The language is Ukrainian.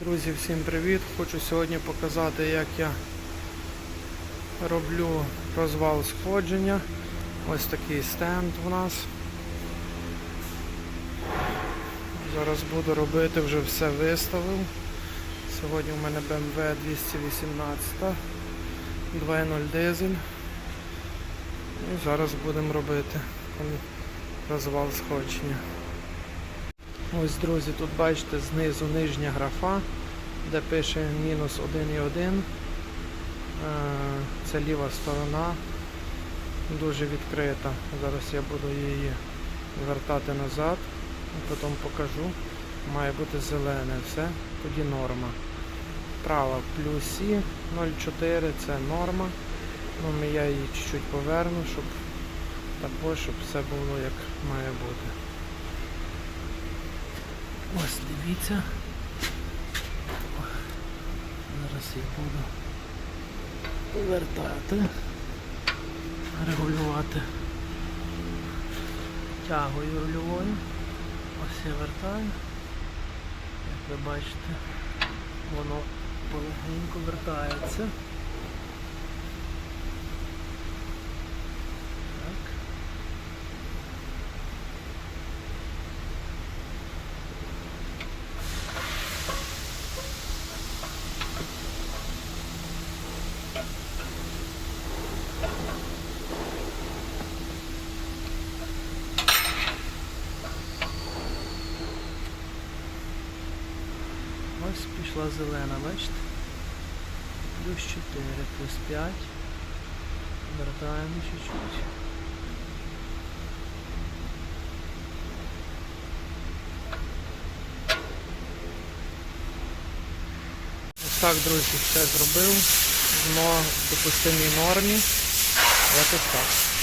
Друзі, всім привіт! Хочу сьогодні показати, як я роблю розвал сходження. Ось такий стенд у нас. Зараз буду робити, вже все виставив. Сьогодні у мене BMW 218 2.0 дизель. І зараз будемо робити розвал сходження. Ось, друзі, тут бачите знизу нижня графа, де пише мінус 1,1. Е, Це ліва сторона, дуже відкрита. Зараз я буду її вертати назад, потім покажу. Має бути зелене, все, тоді норма. Права плюсі 0,4 це норма. Ну, я її чуть-чуть поверну, щоб також, щоб все було як має бути. Ось дивіться. Зараз я буду повертати, регулювати тягою рульовою. Ось я вертаю. Як ви бачите, воно полегенько вертається. Так. Ось пішла зелена, бачите? Плюс 4, плюс 5. Вертаємо чуть-чуть. Ось так, друзі, все зробив. Дно в допустимій нормі. Якось так.